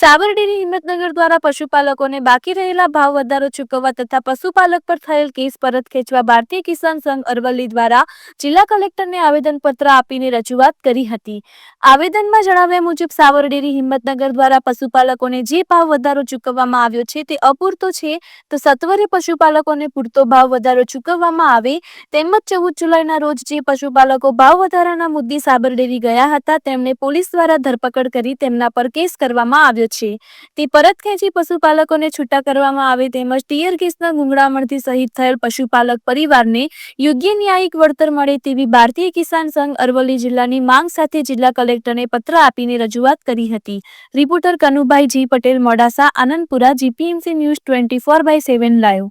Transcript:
Sabar Dairy Himmatnagar દ્વારા પશુપાલકોને બાકી રહેલા ભાવ વધારો ચૂકવવા તથા પશુપાલક પર થયેલ કેસ પરત ખેંચવા ભારતીય કિસાન સંઘ અરવલ્લી દ્વારા જિલ્લા કલેક્ટરને આવેદનપત્ર આપીને રજૂઆત કરી હતી. આવેદનમાં જણાવ્યા મુજબ સાવરડેરી હિંમતનગર દ્વારા પશુપાલકોને જે ભાવ વધારો ચૂકવવામાં આવ્યો છે તે અપૂરતો છે, તો સત્વરે પશુપાલકોને પૂરતો ભાવ વધારો ચૂકવવામાં આવે તેમજ ચૌદ જુલાઈના રોજ જે પશુપાલકો ભાવ વધારાના મુદ્દે સાબરડેરી ગયા હતા, તેમને પોલીસ દ્વારા ધરપકડ કરી તેમના પર કેસ કરવામાં આવ્યો છે. તે પરત ખેંચી પશુપાલકોને છૂટા કરવામાં આવે તેમજ ટીયર કેસના ગુંગળામણથી શહીદ થયેલ પશુપાલક પરિવારને યોગ્ય ન્યાયિક વળતર મળે તેવી ભારતીય કિસાન સંઘ અરવલ્લી જિલ્લાની માંગ સાથે જિલ્લા કલેક્ટરને પત્ર આપીને રજૂઆત કરી હતી. Reporter Kanubhai G Patel Modasa, Anandpura, GPMC news twenty four by seven live.